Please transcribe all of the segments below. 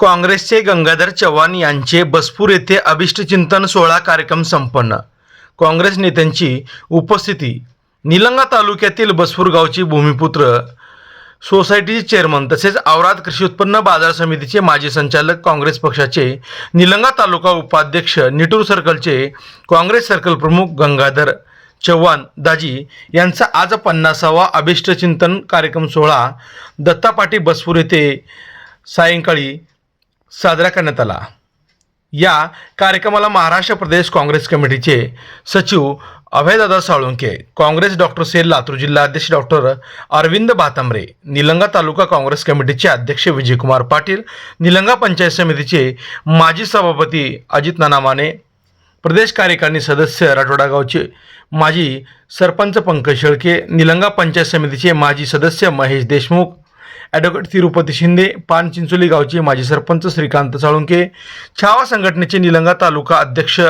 काँग्रेसचे गंगाधर चव्हाण यांचे बसपूर येथे अभिष्टचिंतन सोहळा कार्यक्रम संपन्न. काँग्रेस नेत्यांची उपस्थिती. निलंगा तालुक्यातील बसपूर गावची भूमिपुत्र सोसायटीचे चेअरमन तसेच औराद कृषी उत्पन्न बाजार समितीचे माजी संचालक काँग्रेस पक्षाचे निलंगा तालुका उपाध्यक्ष निटूर सर्कलचे काँग्रेस सर्कल प्रमुख गंगाधर चव्हाण दाजी यांचा आज पन्नासावा अभिष्टचिंतन कार्यक्रम सोहळा दत्तापाटी बसपूर येथे सायंकाळी साजरा करण्यात आला. या कार्यक्रमाला महाराष्ट्र प्रदेश काँग्रेस कमिटीचे सचिव अभयदादा साळुंके काँग्रेस डॉक्टर सेल लातूर जिल्हा अध्यक्ष डॉक्टर अरविंद भातांबरे निलंगा तालुका काँग्रेस कमिटीचे अध्यक्ष विजयकुमार पाटील निलंगा पंचायत समितीचे माजी सभापती अजित नानामाने प्रदेश कार्यकारिणी सदस्य राठोडा गावचे माजी सरपंच पंकज शेळके निलंगा पंचायत समितीचे माजी सदस्य महेश देशमुख ॲडव्होकेट तिरुपती शिंदे पान चिंचोली गावचे माजी सरपंच श्रीकांत साळुंके छावा संघटनेचे निलंगा तालुका अध्यक्ष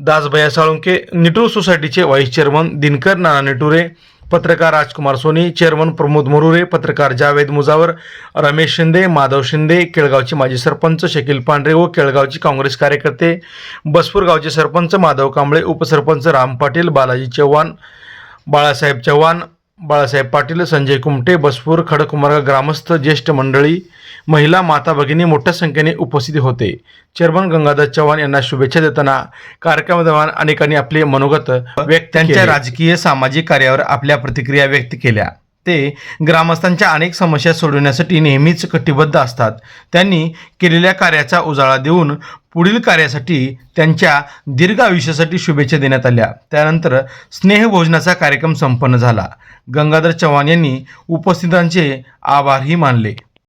दासभया साळुंके निटूर सोसायटीचे व्हाईस चेअरमन दिनकर नाना निटुरे पत्रकार राजकुमार सोनी चेअरमन प्रमोद मोरुरे पत्रकार जावेद मुजावर रमेश शिंदे माधव शिंदे केळगावचे माजी सरपंच शकील पांढरे व केळगावचे काँग्रेस कार्यकर्ते बसपूर गावचे सरपंच माधव कांबळे उपसरपंच राम पाटील बालाजी चव्हाण बाळासाहेब चव्हाण बाळासाहेब पाटील संजय कुमटे बसपूर खडकुमार ग्रामस्थ ज्येष्ठ मंडळी महिला माता भगिनी मोठ्या संख्येने उपस्थित होते. चेअरमन गंगाधर चव्हाण यांना शुभेच्छा देताना कार्यक्रमादरम्यान अनेकांनी आपले मनोगत व्यक्त त्यांच्या राजकीय सामाजिक कार्यावर आपल्या प्रतिक्रिया व्यक्त केल्या. ते ग्रामस्थांच्या अनेक समस्या सोडवण्यासाठी नेहमीच कटिबद्ध असतात. त्यांनी केलेल्या कार्याचा उजाळा देऊन पुढील कार्यासाठी त्यांच्या दीर्घ आयुष्यासाठी शुभेच्छा देण्यात आल्या. त्यानंतर स्नेहभोजनाचा कार्यक्रम संपन्न झाला. गंगाधर चव्हाण यांनी उपस्थितांचे आभारही मानले.